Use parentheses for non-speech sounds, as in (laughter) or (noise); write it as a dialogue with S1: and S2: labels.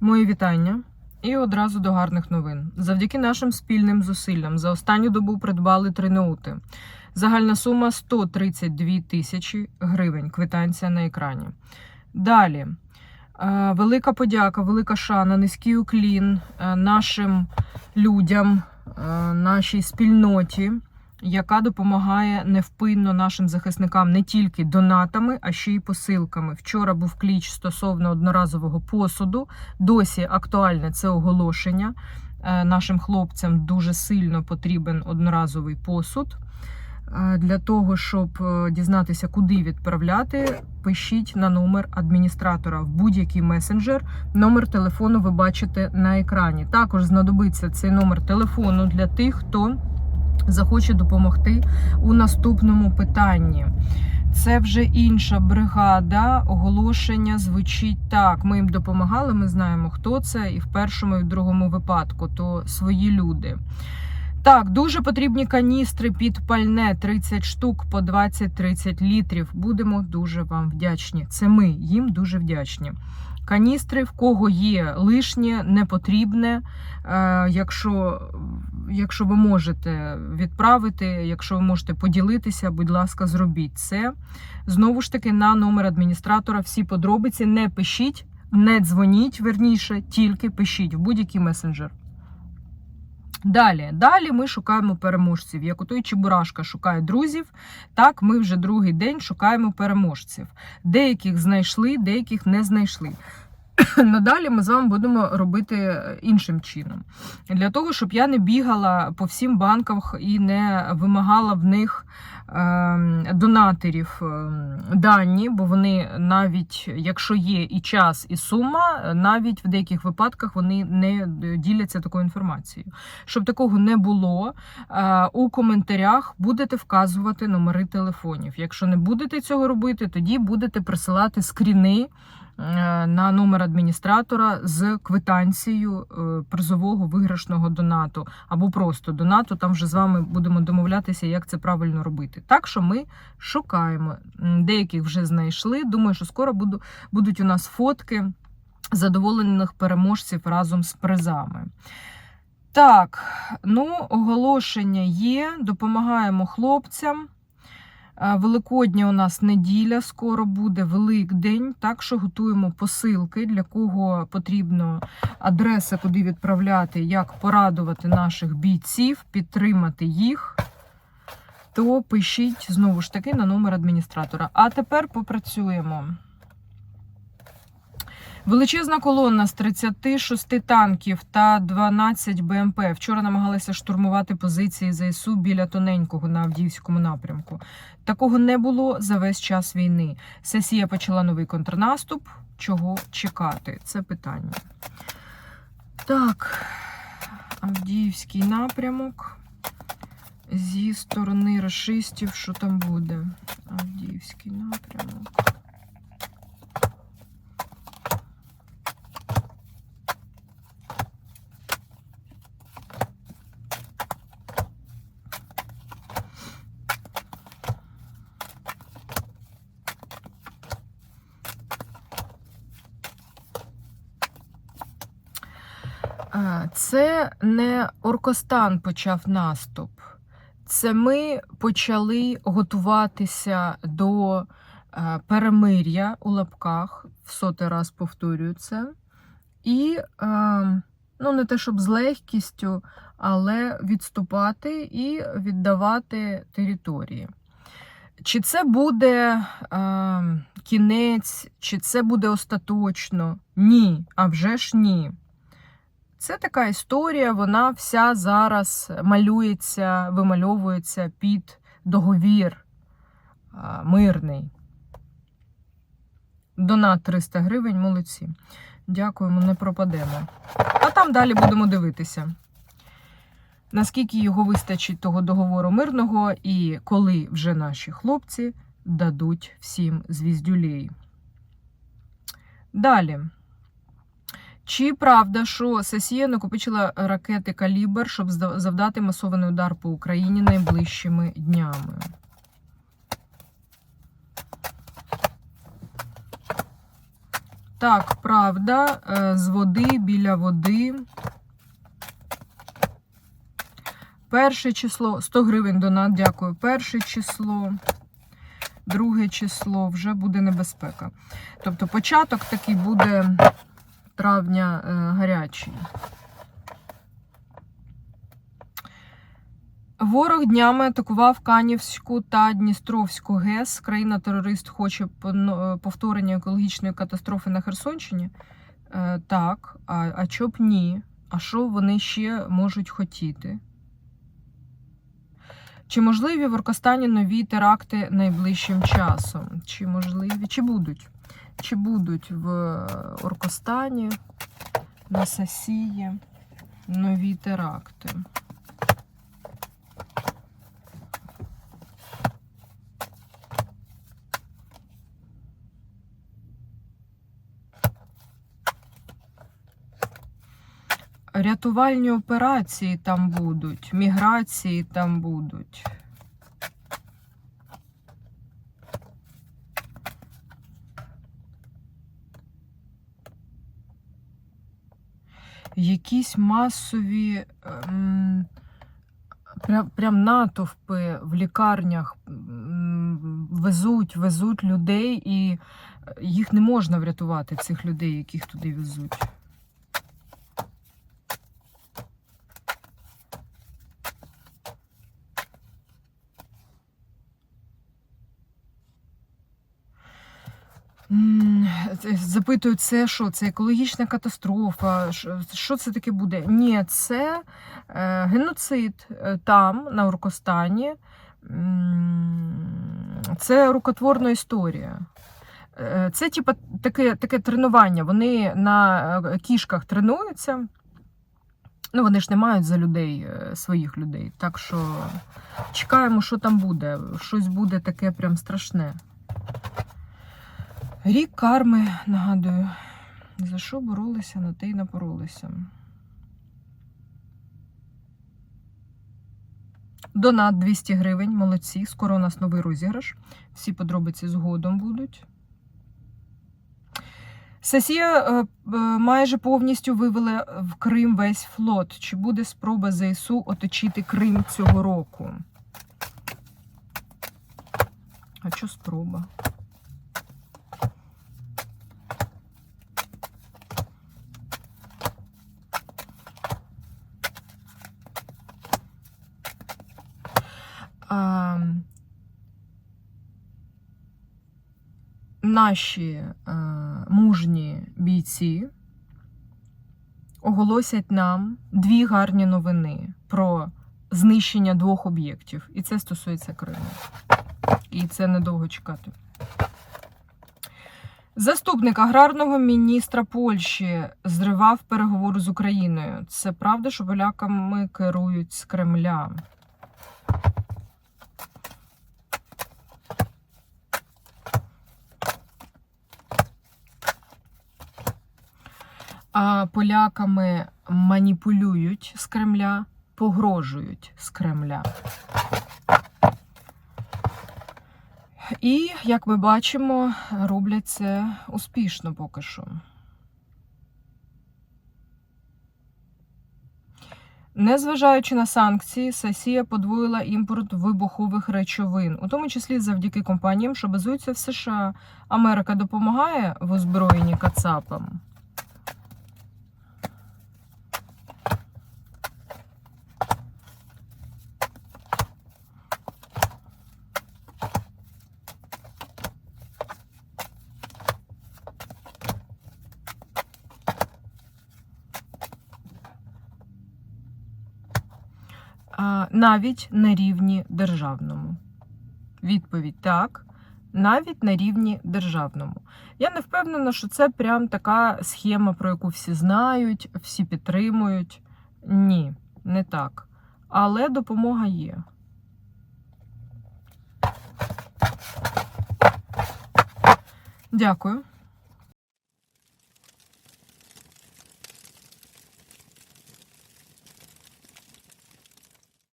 S1: Мої вітання. І одразу до гарних новин. Завдяки нашим спільним зусиллям за останню добу придбали три ноути. Загальна сума 132 тисячі гривень. Квитанція на екрані. Далі. е, Велика подяка, велика шана, низький уклін е, нашим людям, е, нашій спільноті, яка допомагає невпинно нашим захисникам не тільки донатами, а ще й посилками. Вчора був кліч стосовно одноразового посуду. Досі актуальне це оголошення. Е, Нашим хлопцям дуже сильно потрібен одноразовий посуд. Е, Для того, щоб е, дізнатися, куди відправляти, пишіть на номер адміністратора в будь-який месенджер. Номер телефону ви бачите на екрані. Також знадобиться цей номер телефону для тих, хто захоче допомогти у наступному питанні. Це вже інша бригада. Оголошення звучить так. Ми їм допомагали, ми знаємо, хто це, і в першому, і в другому випадку то свої люди. Так, дуже потрібні каністри під пальне 30 штук по 20-30 літрів. Будемо дуже вам вдячні. Це ми їм дуже вдячні. Каністри, в кого є лишнє, непотрібне. Е, якщо, якщо ви можете відправити, якщо ви можете поділитися, будь ласка, зробіть це. Знову ж таки, на номер адміністратора всі подробиці не пишіть, не дзвоніть, верніше, тільки пишіть в будь-який месенджер. Далі, далі ми шукаємо переможців. Як у той Чебурашка шукає друзів, так ми вже другий день шукаємо переможців. Деяких знайшли, деяких не знайшли. (coughs) Надалі ми з вами будемо робити іншим чином. Для того, щоб я не бігала по всім банкам і не вимагала в них ем, донаторів ем, дані, бо вони навіть, якщо є і час, і сума, навіть в деяких випадках вони не діляться такою інформацією. Щоб такого не було, е, у коментарях будете вказувати номери телефонів. Якщо не будете цього робити, тоді будете присилати скріни е, на номер адміністратора з квитанцією е, призового виграшного донату або просто донату. Там вже з вами будемо домовлятися, як це правильно робити. Так що ми шукаємо. Деяких вже знайшли. Думаю, що скоро буду, будуть у нас фотки задоволених переможців разом з призами. Так, ну, оголошення є. Допомагаємо хлопцям. Великодня у нас неділя, скоро буде Великдень, так що готуємо посилки, для кого потрібно адреса, куди відправляти, як порадувати наших бійців, підтримати їх. То пишіть знову ж таки на номер адміністратора. А тепер попрацюємо. Величезна колона з 36 танків та 12 БМП вчора намагалися штурмувати позиції ЗСУ біля тоненького на Авдіївському напрямку. Такого не було за весь час війни. Сесія почала новий контрнаступ. Чого чекати? Це питання. Так, Авдіївський напрямок. Зі сторони расистів, що там буде? Авдіївський напрямок. Це не Оркостан почав наступ. Це ми почали готуватися до е, перемир'я у лапках, в сотий раз повторюю це. І е, ну, не те, щоб з легкістю, але відступати і віддавати території. Чи це буде е, кінець, чи це буде остаточно? Ні, а вже ж ні. Це така історія, вона вся зараз малюється, вимальовується під договір мирний. Донат 300 гривень, молодці. Дякуємо, не пропадемо. А там далі будемо дивитися, наскільки його вистачить того договору мирного, і коли вже наші хлопці дадуть всім звіздюлей. Далі. Чи правда, що Сесія накопичила ракети калібр, щоб завдати масований удар по Україні найближчими днями? Так, правда, е, з води біля води. Перше число 100 гривень донат, дякую. Перше число, друге число вже буде небезпека. Тобто початок такий буде травня е, гарячий. Ворог днями атакував Канівську та Дністровську ГЕС. Країна-терорист хоче е, повторення екологічної катастрофи на Херсонщині. Е, так, а, а чоб ні? А що вони ще можуть хотіти? Чи можливі в Оркостані нові теракти найближчим часом? Чи можливі? Чи будуть? Чи будуть в Оркостані, на Сасії нові теракти? Рятувальні операції там будуть, міграції там будуть. Якісь масові ем, прям, прям натовпи в лікарнях везуть, везуть людей, і е, їх не можна врятувати, цих людей, яких туди везуть. М, це- Запитують, це що? Це екологічна катастрофа? Що- це таке буде? Ні, це е, геноцид е, там, на Оркостані. М, Це рукотворна історія. Е, Це типа таке, таке тренування. Вони на е, кішках тренуються. Ну, вони ж не мають за людей е, своїх людей. Так що чекаємо, що там буде. Щось буде таке прям страшне. Рік карми, нагадую. За що боролися, на те й напоролися. Донат 200 гривень, молодці. Скоро у нас новий розіграш. Всі подробиці згодом будуть. Сесія е, е, майже повністю вивела в Крим весь флот. Чи буде спроба ЗСУ оточити Крим цього року? А що спроба? Наші е, мужні бійці оголосять нам дві гарні новини про знищення двох об'єктів. І це стосується Криму. І це недовго чекати. Заступник аграрного міністра Польщі зривав переговори з Україною. Це правда, що поляками керують з Кремля. Поляками маніпулюють з Кремля, погрожують з Кремля. І, як ми бачимо, роблять це успішно поки що. Незважаючи на санкції, Сесія подвоїла імпорт вибухових речовин, у тому числі завдяки компаніям, що базуються в США. Америка допомагає в озброєнні Кацапам. Навіть на рівні державному. Відповідь так, навіть на рівні державному. Я не впевнена, що це прям така схема, про яку всі знають, всі підтримують. Ні, не так. Але допомога є. Дякую.